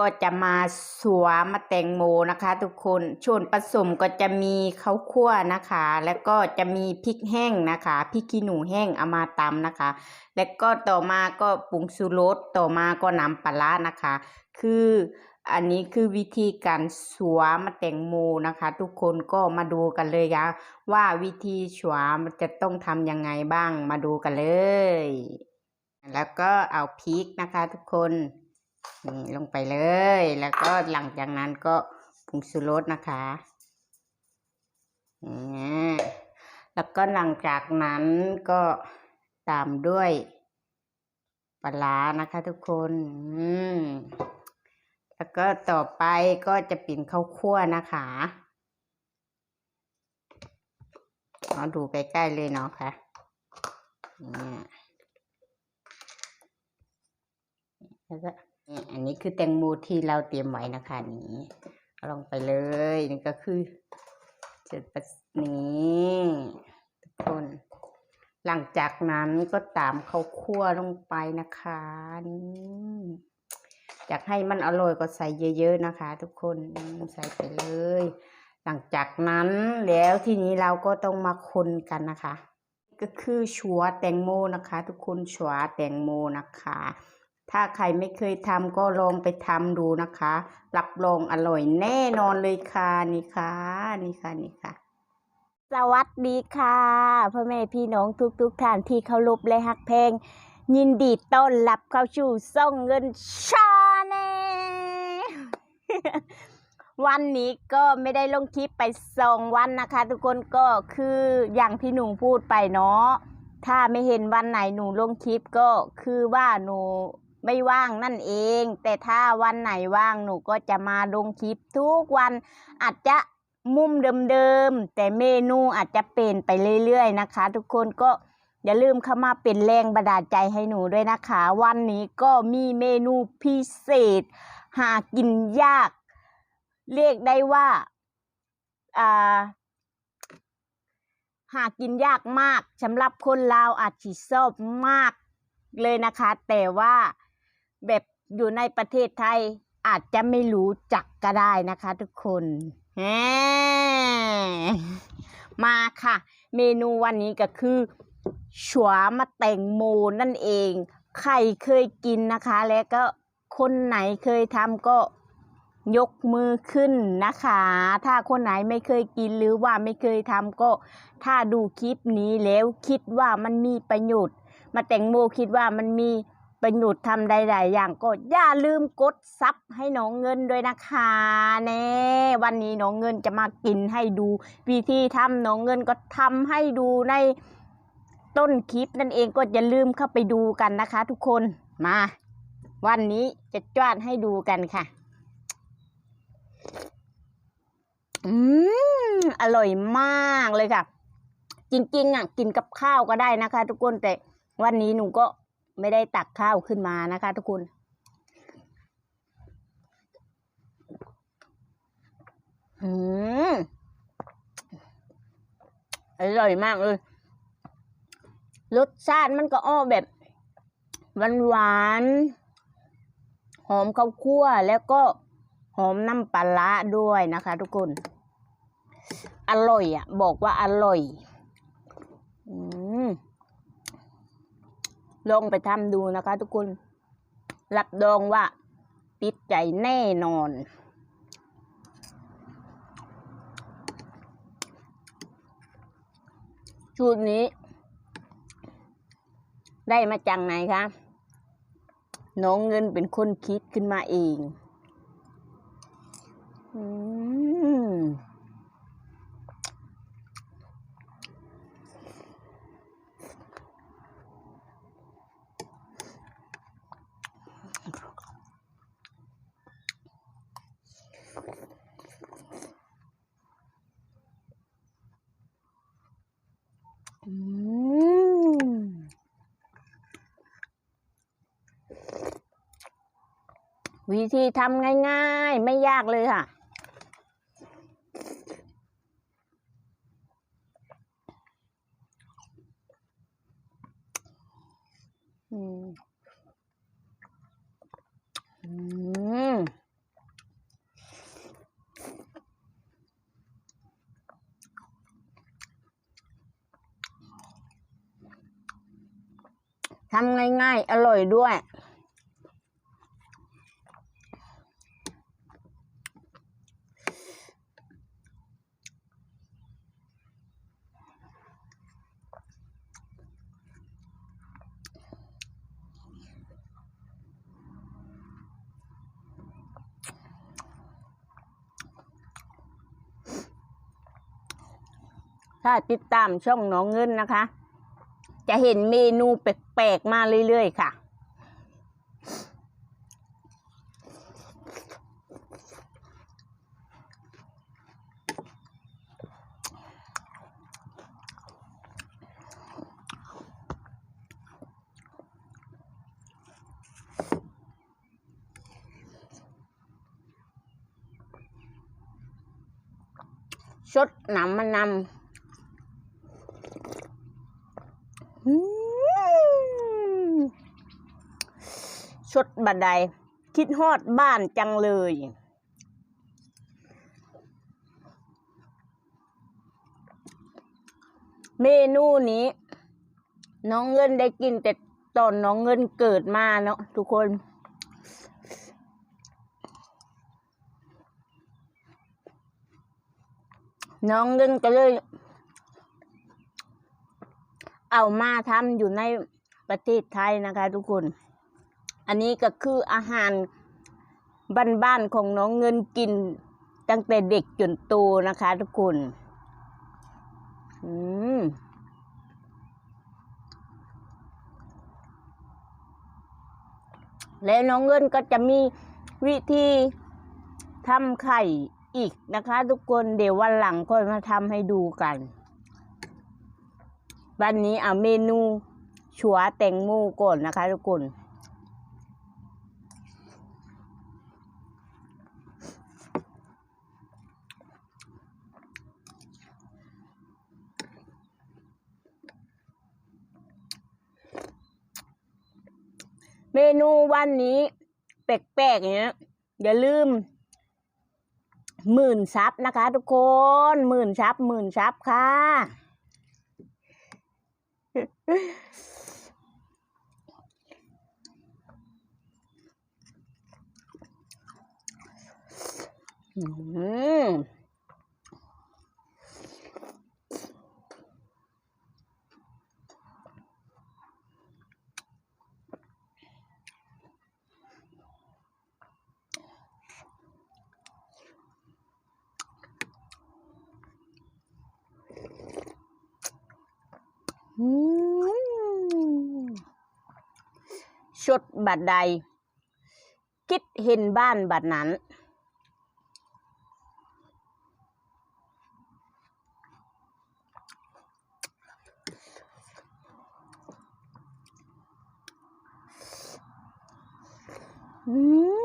ก็จะมาสวมาแตงโมนะคะ ทุกคนส่วนผสมก็จะมีข้าวคั่วนะคะ แล้วก็จะมีพริกแห้งนะคะพริกขี้หนูแห้งเอามาตำนะคะ แล้วก็ต่อมาก็ปรุงชูรสต่อมาก็น้ำปลานะคะ คืออันนี้คือวิธีการสวมาแตงโมนะคะ ทุกคนก็มาดูกันเลยค่ะว่าวิธีสวมันจะต้องทำยังไงบ้างมาดูกันเลย แล้วก็เอาพริกนะคะ ทุกคน นี่ลงไปเลย แล้วก็หลังจากนั้นก็ปรุงชูรสนะคะแล้วก็หลังจากนั้นก็ตามด้วยปลานะคะทุกคนแล้วก็ต่อไปก็จะเป็นข้าวคั่วนะคะเอาดูใกล้ๆเลยเนาะค่ะนี่แล้วก็ อันนี้คือแตงโมที่เราเตรียมไว้นะคะนี้เองไปเลยนี่ก็คือเสร็จปัสนี้ทุกคน หลังจากนั้นก็ตามข้าวคั่วลงไปนะคะนี่อยากให้มันอร่อยก็ใส่เยอะ ๆ นะคะ ทุกคนใส่ไปเลย หลังจากนั้นแล้วทีนี้เราก็ต้องมาคนกันนะคะ ก็คือชัวแตงโมนะคะ ทุกคนชัวแตงโมนะคะ ถ้าใครไม่เคยทำก็ลองไปทำดูนะคะ รับรองอร่อยแน่นอนเลยค่ะนี่ค่ะนี่ค่ะนี่ค่ะ สวัสดีค่ะพ่อแม่พี่น้องทุกทุกๆท่านที่เคารพและฮักเพลง ยินดีต้อนรับเข้าสู่ส่องเงินชาแนลวันนี้ก็ไม่ได้ลงคลิปไปสองวันนะคะ ทุกคนก็คืออย่างที่หนูพูดไปเนาะถ้าไม่เห็นวันไหนหนูลงคลิปก็คือว่าหนู ไม่ว่างนั่นเอง แต่ถ้าวันไหนว่างหนูก็จะมาลงคลิปทุกวันอาจจะมุมเดิมๆแต่เมนูอาจจะเปลี่ยนไปเรื่อยๆนะคะ ทุกคนก็อย่าลืมเข้ามาเป็นแรงบันดาลใจให้หนูด้วยนะคะ วันนี้ก็มีเมนูพิเศษ หากินยาก เรียกได้ว่าอ่าหากินยากมากสำหรับคนลาวอาจจะชอบมากเลยนะคะ แต่ว่า แบบอยู่ในประเทศไทยอาจจะไม่รู้จักก็ได้นะคะทุกคนมาค่ะ เมนูวันนี้ก็คือฉวามะแตงโมนั่นเอง ใครเคยกินนะคะ แล้วก็คนไหนเคยทำก็ยกมือขึ้นนะคะ ถ้าคนไหนไม่เคยกินหรือว่าไม่เคยทำก็ ถ้าดูคลิปนี้แล้วคิดว่ามันมีประโยชน์ มาแตงโมคิดว่ามันมี ประโยชน์ทำใดๆอย่างก็อย่าลืมกดซับให้น้องเงินด้วยนะคะเน่วันนี้น้องเงินจะมากินให้ดู วิธีทำน้องเงินก็ทำให้ดูในต้นคลิปนั่นเองก็อย่าลืมเข้าไปดูกันนะคะ ทุกคนมา วันนี้จะจวาดให้ดูกันค่ะ อืมอร่อยมากเลยค่ะ จริงๆอะ กินกับข้าวก็ได้นะคะ ทุกคนแต่วันนี้หนูก็ ไม่ได้ตักข้าวขึ้นมานะคะ ทุกคน อืมอร่อยมากเลย รสชาติมันก็อ้อแบบหวานหวานหอมข้าวคั่วแล้วก็หอมน้ำปลาร้าด้วยนะคะ ทุกคน อร่อยอะ บอกว่าอร่อย อืม ลองไปทำดูนะคะ ทุกคนรับรองว่าติดใจแน่นอน ชุดนี้ ได้มาจากไหนคะ น้องเงินเป็นคนคิดขึ้นมาเอง อืม อืมวิธีทำง่ายๆ ไม่ยากเลยค่ะ อืม อืม ทำง่ายๆ อร่อยด้วย ถ้าติดตามช่องน้องเงินนะคะ จะเห็นเมนูแปลก ๆมาเรื่อยๆค่ะ ชดหนำมันนำ ชดบัดใดคิดฮอดบ้านจังเลย เมนูนี้ น้องเงินได้กินแต่ตอนน้องเงินเกิดมาเนาะทุกคน น้องเงินก็เลย เอามาทำอยู่ในประเทศไทยนะคะทุกคน อันนี้ก็คืออาหารบ้านๆของน้องเงินกินตั้งแต่เด็กจนโตนะคะ ทุกคนอืมแล้วน้องเงินก็จะมีวิธีทำไข่อีกนะคะ ทุกคนเดี๋ยววันหลังค่อยมาทำให้ดูกัน วันนี้เอาเมนูชัวแตงโมก่อนนะคะ ทุกคน มนูวันนี้แปลกๆอย่างเงี้ยอย่าลืมหมื่นซับนะคะ ทุกคนหมื่นซับหมื่นซับค่ะ อืมอืม ชดบัดใด คิดเห็นบ้านบัดนั้น อืม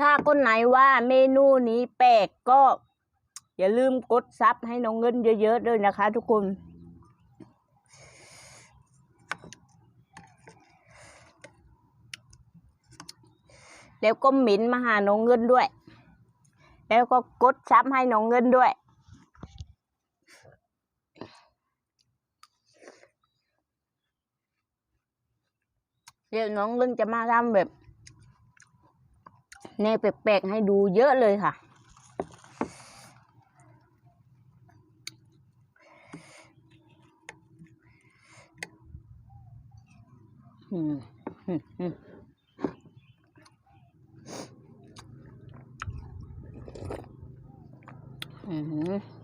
ถ้าคนไหนว่าเมนูนี้แปลกก็ อย่าลืมกดซับให้น้องเงินเยอะๆด้วยนะคะ ทุกคน แล้วก็หมิ่นมาหาน้องเงินด้วย แล้วก็กดซับให้น้องเงินด้วยเดี๋ยวน้องเงินจะมาทำแบบ แนวแปลกๆให้ดูเยอะเลยค่ะ อืมอืมอืมอืม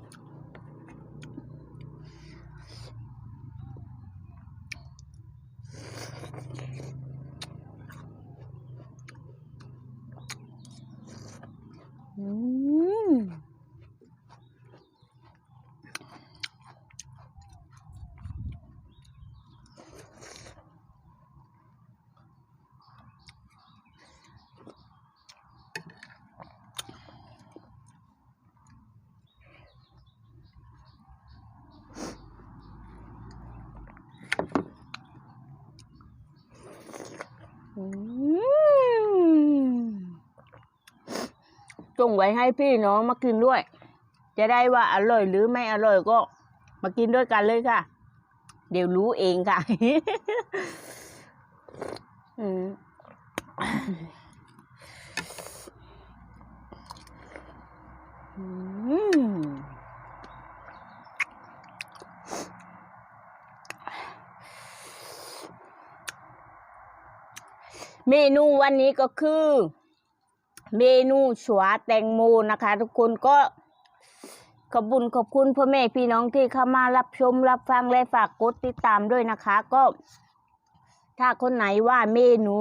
ส่งไว้ให้พี่น้องมากินด้วย จะได้ว่าอร่อยหรือไม่อร่อยก็ มากินด้วยกันเลยค่ะ เดี๋ยวรู้เองค่ะอืม เมนูวันนี้ก็คือ เมนูชัวแตงโมนะคะ ทุกคนก็ขอบคุญขอบคุณพ่อแม่พี่น้องที่เข้ามารับชมรับฟังและฝากกดติดตามด้วยนะคะ ก็ ถ้าคนไหนว่าเมนู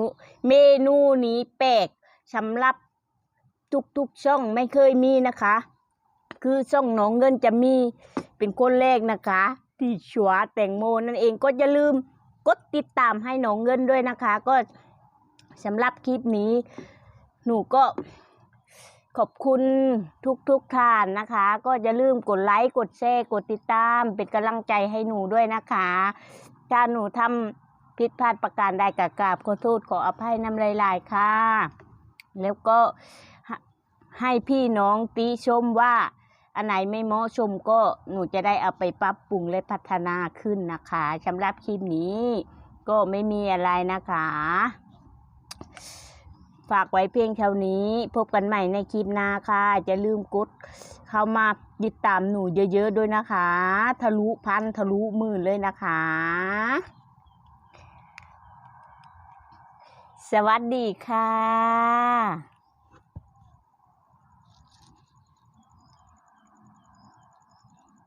เมนูนี้แปลกสำหรับทุกๆช่องไม่เคยมีนะคะ คือช่องหน้องเงินจะมีเป็นคนแรกนะคะ ที่ชัวแตงโมนั่นเองก็อย่าลืมกดติดตามให้หน้องเงินด้วยนะคะ ก็ สำหรับคลิปนี้ หนูก็ขอบคุณทุกทุกๆท่านนะคะ ก็อย่าลืมกดไลค์ กดแชร์ กดติดตาม เป็นกำลังใจให้หนูด้วยนะคะ ถ้าหนูทำผิดพลาดประการใดกกราบขอโทษขออภัยน้ำลายๆค่ะ แล้วก็ให้พี่น้องติชมว่าอันไหนไม่เหมาะสมก็หนูจะได้เอาไปปรับปรุงและพัฒนาขึ้นนะคะสำหรับคลิปนี้ ก็ไม่มีอะไรนะคะ ฝากไว้เพียงเท่านี้ พบกันใหม่ในคลิปหน้าค่ะจะลืมกดเข้ามาติดตามหนูเยอะๆด้วยนะคะ ทะลุพันทะลุหมื่นเลยนะคะ สวัสดีค่ะ